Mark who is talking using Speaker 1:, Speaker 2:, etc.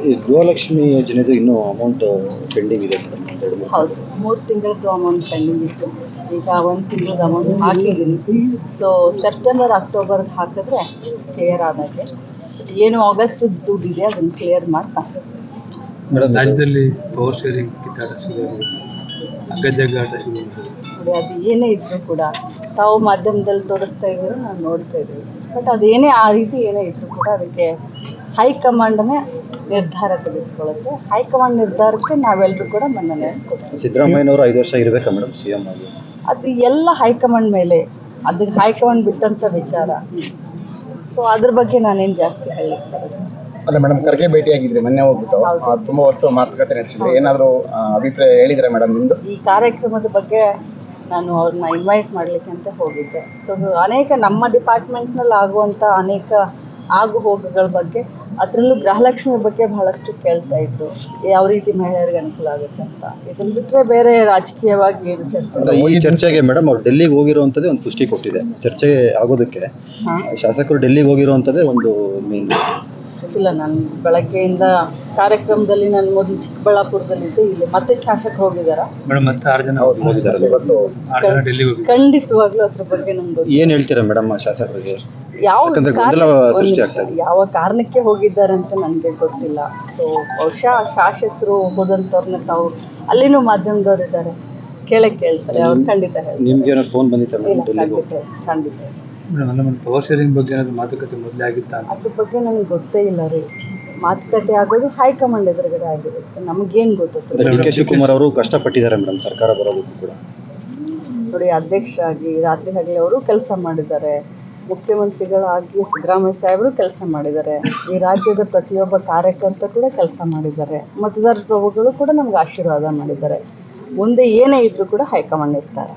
Speaker 1: ಈ ಗೃಹಲಕ್ಷ್ಮಿ ಯೋಜನೆದು ಇನ್ನೂ amount pending ಇದೆ
Speaker 2: ಹೌದು. ಮೂರು ತಿಂಗಳದ್ದು ಅಮೌಂಟ್ ಪೆಂಡಿಂಗ್ ಇತ್ತು. ಈಗ ಒಂದು ತಿಂಗಳದ್ದು ಅಮೌಂಟ್ ಹಾಕಿದ್ದೀನಿ. ಸೊ ಸೆಪ್ಟೆಂಬರ್ ಅಕ್ಟೋಬರ್ಗೆ ಹಾಕಿದ್ರೆ ಕ್ಲಿಯರ್ ಆದಾಗೆ ಏನು ಆಗಸ್ಟ್ ದುಡ್ಡು ಇದೆ ಅದನ್ನು ಕ್ಲಿಯರ್ ಮಾಡ್ತಾ.
Speaker 1: ಮೇಡಮ್
Speaker 3: ರಾಜ್ಯದಲ್ಲಿ ಪವರ್ ಶೇರಿಂಗ್
Speaker 2: ನೋಡಿ ಅದು ಏನೇ ಇದ್ರೂ ಕೂಡ ತಾವು ಮಾಧ್ಯಮದಲ್ಲಿ ತೋರಿಸ್ತಾ ಇದ್ದೀರೋ ನಾನು ನೋಡ್ತಾ ಇದ್ದೀವಿ. ಬಟ್ ಅದೇನೇ ಆ ರೀತಿ ಏನೇ ಇದ್ರೂ ಕೂಡ ಅದಕ್ಕೆ ಹೈಕಮಾಂಡನೇ ನಿರ್ಧಾರ ತೆಗೆದುಕೊಳ್ಳುತ್ತೆ. ಹೈಕಮಾಂಡ್ ನಿರ್ಧಾರಕ್ಕೆ ನಾವೆಲ್ಲರೂ ಕೂಡ ಮನ್ನಣೆ ಕೊಡ್ತೀವಿ.
Speaker 1: ಸಿದ್ದರಾಮಯ್ಯನವರು ಐದು ವರ್ಷ ಇರಬೇಕಾ ಮೇಡಮ್ ಸಿ ಎಂ ಆಗಿ?
Speaker 2: ಅದು ಎಲ್ಲ ಹೈಕಮಾಂಡ್ ಮೇಲೆ ಅದಕ್ಕೆ ಹೈಕಮಾಂಡ್ ಬಿಟ್ಟಂತ ವಿಚಾರ. ಸೊ ಅದ್ರ ಬಗ್ಗೆ ನಾನೇನು ಜಾಸ್ತಿ ಹೇಳಲಿಕ್ಕೆ
Speaker 4: ಅಲ್ಲ ಮೇಡಮ್ ಖರ್ಗೆ ಭೇಟಿಯಾಗಿದ್ರಿ ಮೊನ್ನೆ ಹೋಗ್ಬಿಟ್ಟು. ಆ, ತುಂಬಾ ಹೊತ್ತು ಮಾತುಕತೆ ನಡೆಸಿದ್ರಿ ಏನಾದರೂ ಆ, ಅಭಿಪ್ರಾಯ ಹೇಳಿದ್ರೆ ಮೇಡಮ್ ನಿಮ್ದು?
Speaker 2: ಈ ಕಾರ್ಯಕ್ರಮದ ಬಗ್ಗೆ ನಾನು ಅವ್ರನ್ನ ಇನ್ವೈಟ್ ಮಾಡಲಿಕ್ಕೆ ಅಂತ ಹೋಗಿದ್ದೆ. ಸೊ ಅನೇಕ ನಮ್ಮ ಡಿಪಾರ್ಟ್ಮೆಂಟ್ನಲ್ಲಿ ಆಗುವಂಥ ಅನೇಕ ಆಗು ಹೋಗುಗಳ ಬಗ್ಗೆ ಅದರಲ್ಲೂ ಗೃಹಲಕ್ಷ್ಮಿ ಬಗ್ಗೆ ಬಹಳಷ್ಟು ಕೇಳ್ತಾ ಇದ್ರು. ಯಾವ ರೀತಿ ಮಹಿಳೆಯರಿಗೆ ಅನುಕೂಲ ಆಗುತ್ತೆ ಅಂತ. ಇದನ್ನ ಬಿಟ್ಟರೆ ಬೇರೆ ರಾಜಕೀಯವಾಗಿ ಏನು ಚರ್ಚೆ
Speaker 1: ಈ ಚರ್ಚೆಗೆ ಮೇಡಮ್ ಅವ್ರು ಡೆಲ್ಲಿಗೆ ಹೋಗಿರುವಂಥದ್ದೇ ಒಂದು ಪುಷ್ಟಿ ಕೊಟ್ಟಿದೆ. ಚರ್ಚೆ ಆಗೋದಕ್ಕೆ ಶಾಸಕರು ಡೆಲ್ಲಿಗೆ ಹೋಗಿರುವಂಥದ್ದೇ ಒಂದು ಮೇನ್
Speaker 2: ಗೊತ್ತಿಲ್ಲ. ನಾನು ಬೆಳಗ್ಗೆಯಿಂದ ಕಾರ್ಯಕ್ರಮದಲ್ಲಿ ನಾನು ಮೊದಲು ಚಿಕ್ಕಬಳ್ಳಾಪುರದಲ್ಲಿದ್ದೆ ಇಲ್ಲಿ ಮತ್ತೆ ಶಾಸಕ ಹೋಗಿದಾರ.
Speaker 3: ಮೇಡಮ್ ಮತ್ತೆ ಆರು ಜನ
Speaker 1: ಹೋಗಿದ್ದಾರೆ
Speaker 4: ಇವತ್ತು
Speaker 3: ಆರು ಜನ ಡೆಲ್ಲಿಗೆ ಹೋಗಿ.
Speaker 2: ಖಂಡಿತವಾಗ್ಲೂ ಅದ್ರ ಬಗ್ಗೆ ನಂಗೆ
Speaker 1: ಏನ್ ಹೇಳ್ತೀರಾ ಮೇಡಮ್ ಶಾಸಕರಿಗೆ?
Speaker 2: ಯಾವ
Speaker 1: ಯಾಕಂದ್ರೆ
Speaker 2: ಕಾರಣ-
Speaker 1: ಗೊಂದಲ ಸೃಷ್ಟಿ ಆಗ್ತಾ ಇದೆ.
Speaker 2: ಯಾವ ಕಾರಣಕ್ಕೆ ಹೋಗಿದ್ದಾರೆ ಅಂತ ನನಗೆ ಗೊತ್ತಿಲ್ಲ. ಸೊ ಬಹುಶಃ ಶಾಸಕರು ಹೋದಂತವ್ರನ್ನ ತಾವು ಅಲ್ಲಿನೂ ಮಾಧ್ಯಮದವರಿದ್ದಾರೆ. ಕೇಳಕ್ ಕೇಳ್ತಾರೆ ಅವ್ರು ಖಂಡಿತ ಹೇಳ್ತಾರೆ.
Speaker 1: ನಿಮ್ಗೆ ಏನೋ ಫೋನ್ ಬಂದಿತ್ತ
Speaker 2: ಇಲ್ಲ
Speaker 1: ಮೇಡಮ್ ಡೆಲ್ಲಿಗೆ
Speaker 2: ಖಂಡಿತ ಖಂಡಿತ
Speaker 3: ಮೇಡಮ್ ಅಲ್ಲ ಮೇಡಮ್ ಪವರ್ ಶೇರಿಂಗ್ ಬಗ್ಗೆ ಏನಾದ್ರು ಮಾತುಕತೆ ಮೊದಲೇ ಆಗಿತ್ತಾ
Speaker 2: ಅದ್ರ ಬಗ್ಗೆ ನನಗೆ ಗೊತ್ತೇ ಇಲ್ಲ ರೀ. ಮಾತುಕತೆ ಆಗೋದು ಹೈಕಮಾಂಡ್ ಎದುರುಗಡೆ ಆಗಿರುತ್ತೆ. ನಮಗೇನು ಗೊತ್ತಿತ್ತು
Speaker 1: ಡಿ ಕೆ ಶಿವಕುಮಾರ್ ಅವರು ಕಷ್ಟಪಟ್ಟಿದ್ದಾರೆ ಮೇಡಮ್ ಸರ್ಕಾರ ಬರೋದಕ್ಕೂ ಕೂಡ.
Speaker 2: ನೋಡಿ ಅಧ್ಯಕ್ಷ ಆಗಿ ರಾತ್ರಿ ಹಗಲಿ ಅವರು ಕೆಲಸ ಮಾಡಿದ್ದಾರೆ. ಮುಖ್ಯಮಂತ್ರಿಗಳಾಗಿ ಸಿದ್ದರಾಮಯ್ಯ ಸಾಹೇಬರು ಕೆಲಸ ಮಾಡಿದ್ದಾರೆ. ಈ ರಾಜ್ಯದ ಪ್ರತಿಯೊಬ್ಬ ಕಾರ್ಯಕರ್ತ ಕೂಡ ಕೆಲಸ ಮಾಡಿದ್ದಾರೆ. ಮತದಾರ ಪ್ರಭುಗಳು ಕೂಡ ನಮ್ಗೆ ಆಶೀರ್ವಾದ ಮಾಡಿದ್ದಾರೆ. ಮುಂದೆ ಏನೇ ಇದ್ರೂ ಕೂಡ ಹೈಕಮಾಂಡ್ ಇರ್ತಾರೆ.